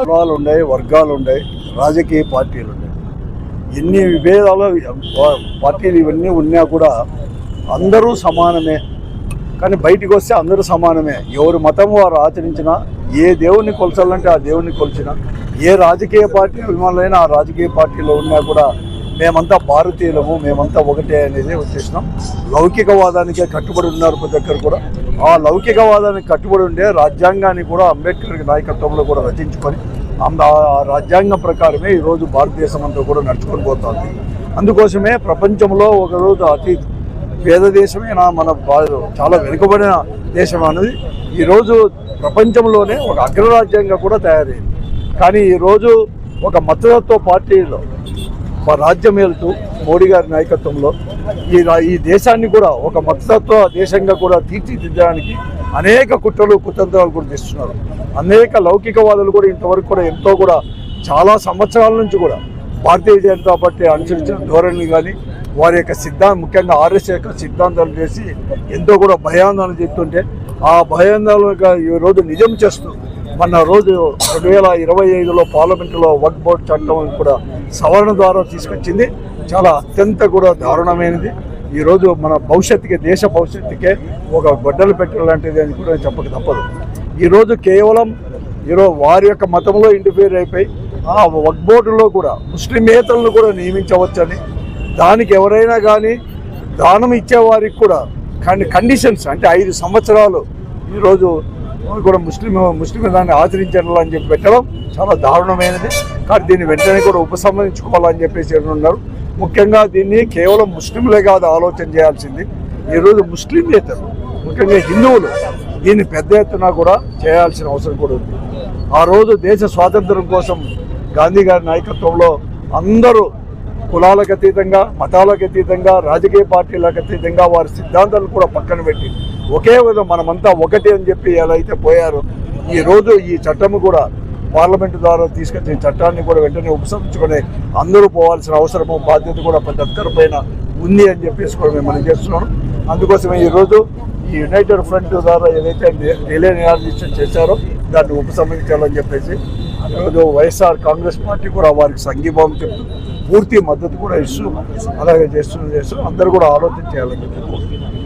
కులాలు ఉన్నాయి వర్గాలు ఉన్నాయి రాజకీయ పార్టీలు ఉన్నాయి. ఎన్ని విభేదాలు పార్టీలు ఇవన్నీ ఉన్నా కూడా అందరూ సమానమే. కానీ బయటికి వస్తే అందరూ సమానమే. ఎవరి మతం వారు ఆచరించినా ఏ దేవుణ్ణి కొలచాలంటే ఆ దేవుణ్ణి కొలిచినా ఏ రాజకీయ పార్టీ అభిమానులైనా ఆ రాజకీయ పార్టీలో ఉన్నా కూడా మేమంతా భారతీయులము మేమంతా ఒకటే అనేది వచ్చేసినాం లౌకికవాదానికే కట్టుబడి ఉన్నారు ప్రతి ఒక్కరు కూడా. ఆ లౌకికవాదానికి కట్టుబడి ఉండే రాజ్యాంగాన్ని కూడా అంబేద్కర్ నాయకత్వంలో కూడా రచించుకొని అంద- ఆ రాజ్యాంగం ప్రకారమే ఈరోజు భారతదేశం అంతా కూడా నడుచుకొని పోతుంది. అందుకోసమే ప్రపంచంలో ఒకరోజు అతి పేద దేశమేనా మన చాలా వెనుకబడిన దేశం అనేది ఈరోజు ప్రపంచంలోనే ఒక అగ్రరాజ్యంగా కూడా తయారైంది. కానీ ఈరోజు ఒక మతతత్వ పార్టీలో మా రాజ్యం వెళ్తూ మోడీ గారి నాయకత్వంలో ఈ ఈ దేశాన్ని కూడా ఒక మతతత్వ దేశంగా కూడా తీర్చిదిద్దడానికి అనేక కుట్రలు కుతంత్రాలు కూడా తెస్తున్నారు అనేక లౌకికవాదులు కూడా ఇంతవరకు కూడా ఎంతో కూడా చాలా సంవత్సరాల నుంచి కూడా భారతీయ జనతా పార్టీ అనుసరించిన ధోరణి కానీ వారి యొక్క సిద్ధాంతం ముఖ్యంగా ఆర్ఎస్ యొక్క సిద్ధాంతాలు చేసి ఎంతో కూడా భయాందోళన చెప్తుంటే ఆ భయాందోళనగా ఈ రోజు నిజం చేస్తూ మొన్న రోజు రెండు వేల ఇరవై ఐదులో పార్లమెంటులో వర్క్ బోర్డ్ చట్టం కూడా సవరణ ద్వారా తీసుకొచ్చింది. చాలా అత్యంత కూడా దారుణమైనది. ఈరోజు మన భవిష్యత్తుకి దేశ భవిష్యత్తుకే ఒక గొడ్డలు పెట్టాలంటిది అని కూడా చెప్పక తప్పదు. ఈరోజు కేవలం ఈరోజు వారి యొక్క మతంలో ఇంటర్ఫియర్ అయిపోయి ఆ వర్క్ బోర్డులో కూడా ముస్లిమేతలను కూడా నియమించవచ్చని దానికి ఎవరైనా కానీ దానం ఇచ్చేవారికి కూడా కానీ కండిషన్స్ అంటే ఐదు సంవత్సరాలు ఈరోజు కూడా ముస్లిం ముస్లిం దాన్ని ఆచరించాలని చెప్పి పెట్టడం చాలా దారుణమైనది. కానీ దీన్ని వెంటనే కూడా ఉపసంహరించుకోవాలని చెప్పేసి ఉన్నారు. ముఖ్యంగా దీన్ని కేవలం ముస్లింలే కాదు ఆలోచన చేయాల్సింది. ఈరోజు ముస్లింలేతరు ముఖ్యంగా హిందువులు దీన్ని పెద్ద ఎత్తున కూడా చేయాల్సిన అవసరం కూడా ఉంది. ఆ రోజు దేశ స్వాతంత్రం కోసం గాంధీ గారి నాయకత్వంలో అందరూ కులాలకు అతీతంగా మతాలకు అతీతంగా రాజకీయ పార్టీలకు అతీతంగా వారి సిద్ధాంతాలు కూడా పక్కన పెట్టి ఒకే విధం మనమంతా ఒకటి అని చెప్పి ఎలా అయితే పోయారో ఈ రోజు ఈ చట్టము కూడా పార్లమెంటు ద్వారా తీసుకొచ్చిన చట్టాన్ని కూడా వెంటనే ఉపసంహరించుకొని అందరూ పోవాల్సిన అవసరము బాధ్యత కూడా ప్రతి ఒక్కరి పైన ఉంది అని చెప్పేసి కూడా మేము మనం చేస్తున్నాం. అందుకోసమే ఈరోజు ఈ యునైటెడ్ ఫ్రంట్ ద్వారా ఏదైతే రిలే నిరాదీక్ష చేశారో దాన్ని ఉపసంహరించాలని చెప్పేసి ఈరోజు వైఎస్ఆర్ కాంగ్రెస్ పార్టీ కూడా వారికి సంఘీభావం చెప్తూ పూర్తి మద్దతు కూడా ఇస్తూ అలాగే చేస్తూ చేస్తూ అందరూ కూడా ఆలోచన చేయాలని చెప్పి